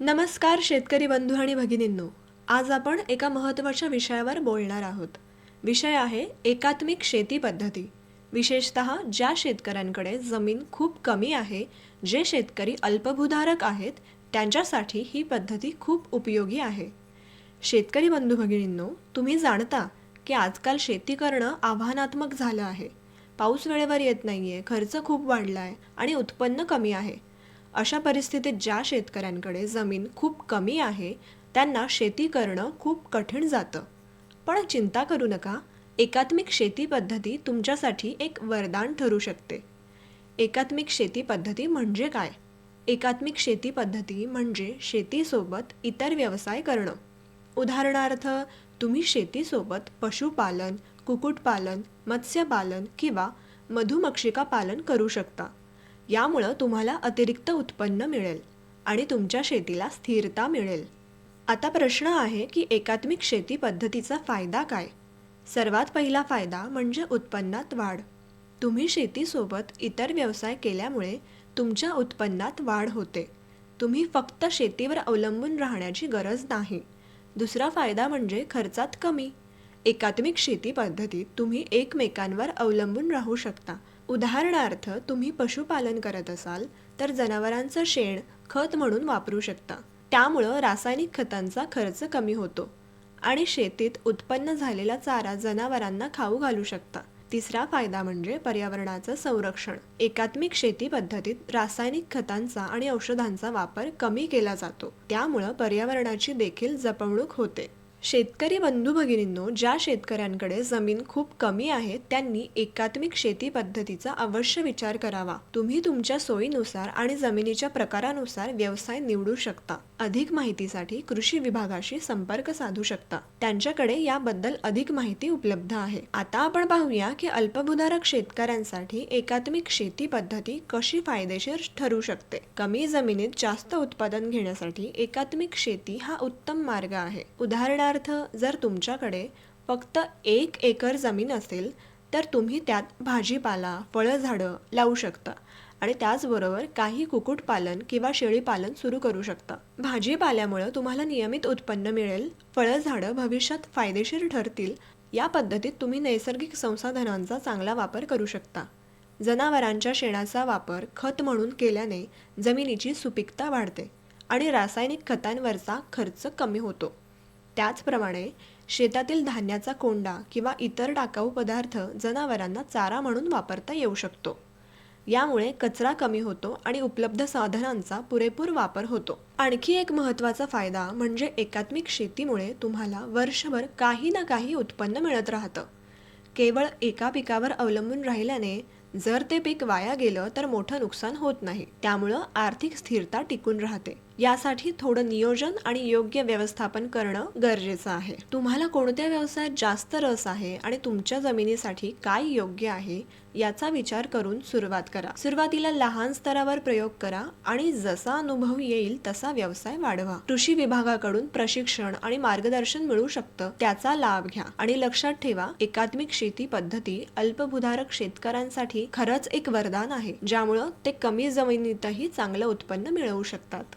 नमस्कार शेतकरी बंधू आणि भगिनींनो. आज आपण एका महत्त्वाच्या विषयावर बोलणार आहोत. विषय आहे एकात्मिक शेती पद्धती. विशेषत ज्या शेतकऱ्यांकडे जमीन खूप कमी आहे जे शेतकरी अल्पभूधारक आहेत त्यांच्यासाठी ही पद्धती खूप उपयोगी आहे. शेतकरी बंधू भगिनींनो तुम्ही जाणता की आजकाल शेती करणं आव्हानात्मक झालं आहे. पाऊस वेळेवर येत नाही आहे खर्च खूप वाढला आहे आणि उत्पन्न कमी आहे. अशा परिस्थितीत ज्या शेतकऱ्यांकडे जमीन खूप कमी आहे त्यांना शेती करणं खूप कठीण जातं. पण चिंता करू नका एकात्मिक शेती पद्धती तुमच्यासाठी एक वरदान ठरू शकते. एकात्मिक शेती पद्धती म्हणजे काय? एकात्मिक शेती पद्धती म्हणजे शेतीसोबत इतर व्यवसाय करणं. उदाहरणार्थ तुम्ही शेतीसोबत पशुपालन कुक्कुटपालन मत्स्यपालन किंवा मधुमक्षिका पालन करू शकता. यामुळं तुम्हाला अतिरिक्त उत्पन्न मिळेल आणि तुमच्या शेतीला स्थिरता मिळेल. आता प्रश्न आहे की एकात्मिक शेती पद्धतीचा फायदा काय? सर्वात पहिला फायदा म्हणजे उत्पन्नात वाढ. तुम्ही शेतीसोबत इतर व्यवसाय केल्यामुळे तुमच्या उत्पन्नात वाढ होते. तुम्ही फक्त शेतीवर अवलंबून राहण्याची गरज नाही. दुसरा फायदा म्हणजे खर्चात कमी. एकात्मिक शेती पद्धतीत तुम्ही एकमेकांवर अवलंबून राहू शकता. उदाहरणार्थ तुम्ही पशुपालन करत असाल तर जनावरांचं शेण खत म्हणून वापरू शकता. त्यामुळं रासायनिक खतांचा खर्च कमी होतो आणि शेतीत उत्पन्न झालेला चारा जनावरांना खाऊ घालू शकता. तिसरा फायदा म्हणजे पर्यावरणाचं संरक्षण. एकात्मिक शेती पद्धतीत रासायनिक खतांचा आणि औषधांचा वापर कमी केला जातो. त्यामुळं पर्यावरणाची देखील जपवणूक होते. शेतकरी बंधू भगिनींनो ज्या शेतकऱ्यांकडे जमीन खूप कमी आहे त्यांनी एकात्मिक शेती पद्धतीचा अवश्य विचार करावा. तुम्ही तुमच्या सोयीनुसार आणि जमिनीच्या प्रकारानुसार व्यवसाय निवडू शकता. अधिक माहितीसाठी कृषी विभागाशी संपर्क साधू शकता. त्यांच्याकडे याबद्दल अधिक माहिती उपलब्ध आहे. आता आपण पाहूया की अल्पभूधारक शेतकऱ्यांसाठी एकात्मिक शेती पद्धती कशी फायदेशीर ठरू शकते. कमी जमिनीत जास्त उत्पादन घेण्यासाठी एकात्मिक शेती हा उत्तम मार्ग आहे. उदाहरणार्थ जर तुमच्याकडे फक्त एक एकर जमीन असेल तर तुम्ही त्यात भाजीपाला फळझाडं लावू शकता. आणि त्याचबरोबर काही कुक्कुटपालन किंवा शेळीपालन सुरू करू शकता. भाजीपाल्यामुळं तुम्हाला नियमित उत्पन्न मिळेल फळझाडं भविष्यात फायदेशीर ठरतील या पद्धतीत तुम्ही नैसर्गिक संसाधनांचा चांगला वापर करू शकता. जनावरांच्या शेणाचा वापर खत म्हणून केल्याने जमिनीची सुपीकता वाढते आणि रासायनिक खतांवरचा खर्च कमी होतो. त्याचप्रमाणे शेतातील धान्याचा कोंडा किंवा इतर टाकाऊ पदार्थ जनावरांना चारा म्हणून वापरता येऊ शकतो. यामुळे कचरा कमी होतो आणि उपलब्ध साधनांचा पुरेपूर वापर होतो. आणखी एक महत्त्वाचा फायदा म्हणजे एकात्मिक शेतीमुळे तुम्हाला वर्षभर काही ना काही उत्पन्न मिळत राहतं. केवळ एका पिकावर अवलंबून राहिल्याने जर ते पीक वाया गेलं तर मोठं नुकसान होत नाही. त्यामुळं आर्थिक स्थिरता टिकून राहते. यासाठी थोडं नियोजन आणि योग्य व्यवस्थापन करणं गरजेचं आहे. तुम्हाला कोणत्या व्यवसायात जास्त रस आहे आणि तुमच्या जमिनीसाठी काय योग्य आहे याचा विचार करून सुरुवात करा. सुरुवातीला लहान स्तरावर प्रयोग करा आणि जसा अनुभव येईल तसा व्यवसाय वाढवा. कृषी विभागाकडून प्रशिक्षण आणि मार्गदर्शन मिळू शकतं त्याचा लाभ घ्या. आणि लक्षात ठेवा एकात्मिक शेती पद्धती अल्पभूधारक शेतकऱ्यांसाठी खरंच एक वरदान आहे ज्यामुळं ते कमी जमिनीतही चांगलं उत्पन्न मिळवू शकतात.